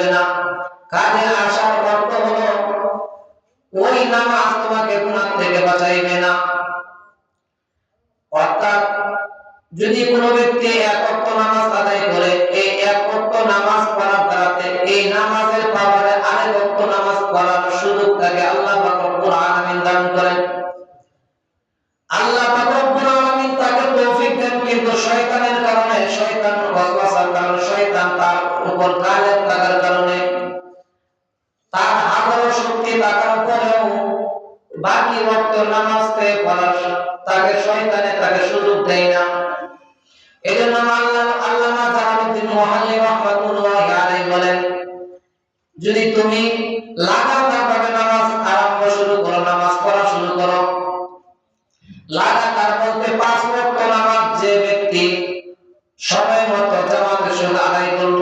আসবে না। কাজে আসার অর্থ হলো, ওই নামাজ তোমাকে থেকে বাঁচাইবে না। অর্থাৎ, যদি কোনো ব্যক্তি এক নামাজ আদায় করে, এই এক নামাজ পড়ার দ্বারাতে এই নামাজের পাওয়ারে আরেক ওয়াক্ত নামাজ পড়ার সুযোগ তাকে আল্লাহ রব্বুল দান করেন। আল্লাহ রব্বুল তাকে তৌফিক দেন, কিন্তু শয়তানের কারণে শয়তান বাকি ওয়াক্ত নামাজকে পড়ার তাকে শয়তানে তাকে সুযোগ দেয় না। এজন্য আল্লাহ আল্লামা জালালউদ্দিন মুহাল্লি রাহমাতুল্লাহি আলাইহি বলেন, যদি তুমি লাগাতার ভাবে নামাজ আরম্ভ শুরু করো, নামাজ পড়া শুরু করো, লাগাতার বলতে পাঁচ ওয়াক্ত নামাজ যে ব্যক্তি সময় মতো জামাতের সঙ্গে আদায় করল।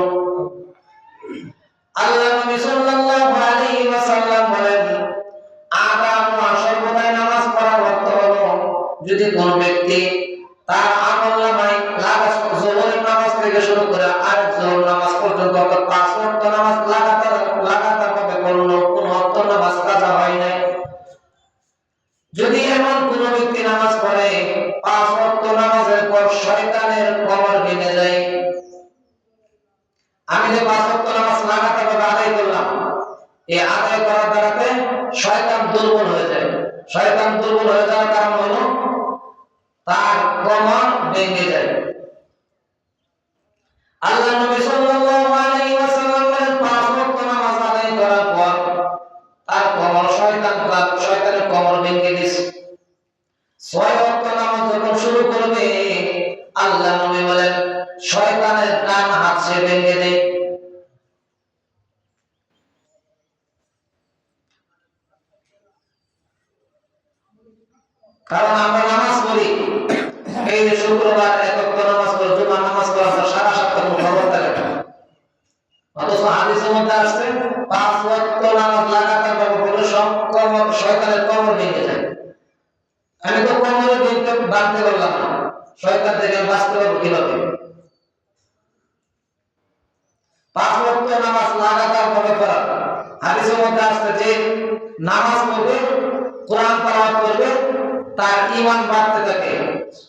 আল্লাহ নবী সাল্লাল্লাহু আলাইহি ওয়াসাল্লাম বলেন আগাম সর্বদাই নামাজ পড়ার অর্থ হলো যদি কোন ব্যক্তি তার আমল নামায় জোহরের নামাজ থেকে শুরু করে আরেক জোহর নামাজ পর্যন্ত অর্থাৎ পাঁচ ওয়াক্ত নামাজ লাগাতার লাগাতার ভাবে করল ওয়াক্ত নামাজ কাজা হয় নাই। যদি এমন কোন ব্যক্তি নামাজ পড়ে, পাঁচ ওয়াক্ত নামাজের পর শয়তানের কবর ভেঙে যায়। আমি যে পাঁচ ওয়াক্ত নামাজ লাগাতার ভাবে আদায় করলাম, এই আদায় করার দ্বারাতে শয়তান দুর্বল হয়ে যায়। শয়তান দুর্বল হয়ে যাওয়ার তার কমর ভেঙে যায় আল্লাহ নবী সাল্লাল্লাহু আলাইহি ওয়াসাল্লাম পাঁচ ওয়াক্ত নামাজ আদায় করার পর তার কমর শয়তান শয়তানের কমর ভেঙে দিয়েছে। ছয় ওয়াক্ত নামাজ যখন শুরু করবে, আল্লাহ নবী বলেন, শয়তানের ডান হাত সে ভেঙে দেয়। কারণ আমরা নামাজ পড়ি। এই যে শুক্রবার একক নামাজ পড়ি জুমা নামাজ পড়ার পর সারা সপ্তাহ খবর থাকে অথচ হাদিসের মধ্যে আসছে পাঁচ ওয়াক্ত নামাজ লাগাতার ভাবে পড়লে সব কমর শয়তানের কমর ভেঙে যায়। আমি তো কমরে ভেঙে বাঁধতে পারলাম না। শয়তান থেকে বাঁচতে পারব কীভাবে? পাঁচ ওয়াক্ত নামাজ লাগাতার ভাবে পড়া। হাদিসের মধ্যে আসছে যে, নামাজ ঈমান বাড়তে থাকে,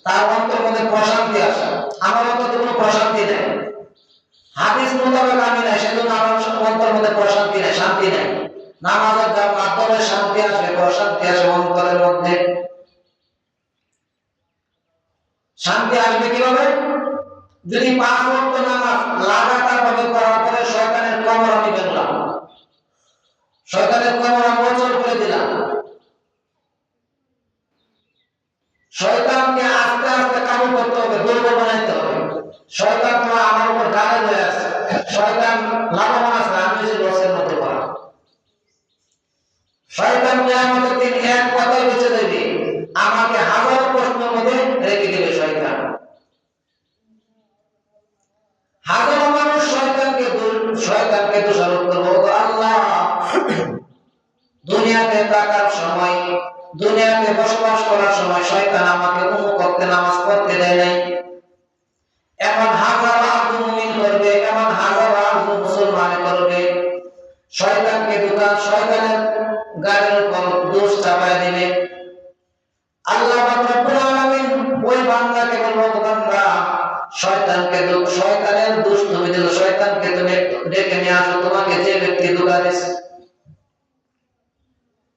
তার অন্তর মধ্যে প্রশান্তি আসে। আমার অন্তর কোনো প্রশান্তি নেই। হাদিস মোতাবেক আমি নাই, সেজন্য আমার অন্তর মধ্যে প্রশান্তি নেই, শান্তি নেই। নামাজের যার মাধ্যমে শান্তি আসবে, প্রশান্তি আসবে অন্তরের মধ্যে। শান্তি আসবে কীভাবে? যদি পাঁচ ওয়াক্ত নামাজ লাগাতার ভাবে করার পরে শয়তানের কমর আমি বেরলাম শয়তানের কমর আমি অচল করে দিলাম শয়তানকে আস্তে আস্তে কাবু করতে হবে দুর্বল বানাইতে হবে শয়তান তো আমার উপর গালে হয়ে আছে। শয়তান লাভবান আছে, আমি যদি লসের মধ্যে পড়া শয়তান নিয়ামতের দিন এক কথায় বেঁচে দেবে। আমাকে হাজার প্রশ্নের মধ্যে রেখে দেবে শয়তান। হাজার মানুষ শয়তানকে শয়তানকে দোষারোপ করব। আল্লাহ, দুনিয়াতে থাকার সময়, দুনিয়াতে বসবাস করার সময় শয়তান আমাকে করতে নামাজ পড়তে দেয় নাই। দোষ চাপায় দিবে আল্লাহ ওই বান্দাকে বলব "ওগো বান্দা, শয়তানকে শয়তানের দুষ্ট তুমি দিল শয়তানকে তুমি ডেকে নিয়ে আসো, তোমাকে যে ব্যক্তি দোকা